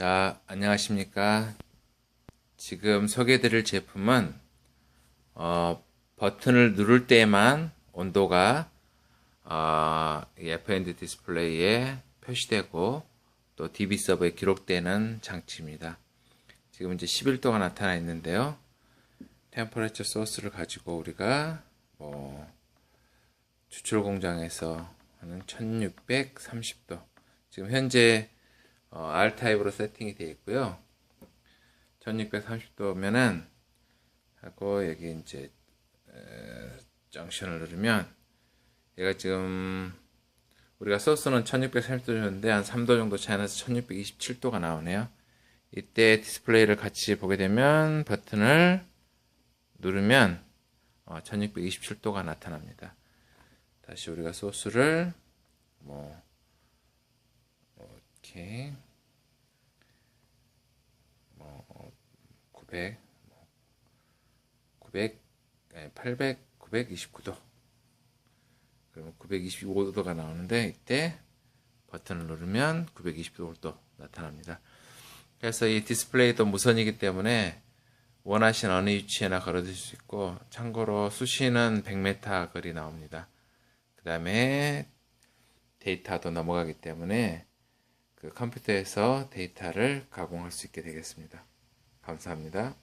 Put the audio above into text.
자, 안녕하십니까. 지금 소개해드릴 제품은, 어, 버튼을 누를 때만 온도가, 어, 이 FND 디스플레이에 표시되고, 또 DB 서버에 기록되는 장치입니다. 지금 이제 11도가 나타나 있는데요. 템퍼레처 소스를 가지고 우리가, 뭐, 추출 공장에서 하는 1630도. 지금 현재 어, R 타입으로 세팅이 되어 있고요. 1630도면은 하고 여기 이제 에, 정션을 누르면 얘가 지금 우리가 소스는 1630도 줬는데 한 3도 정도 차이 나서 1627도가 나오네요. 이때 디스플레이를 같이 보게 되면 버튼을 누르면 어, 1627도가 나타납니다. 다시 우리가 소스를 뭐 이렇게 뭐 900, 900, 800, 929도 그러면 925도가 나오는데 이때 버튼을 누르면 920도 나타납니다. 그래서 이 디스플레이도 무선이기 때문에 원하시는 어느 위치에나 걸어두실 수 있고 참고로 수시는 100m 거리 나옵니다. 그 다음에 데이터도 넘어가기 때문에 그 컴퓨터에서 데이터를 가공할 수 있게 되겠습니다. 감사합니다.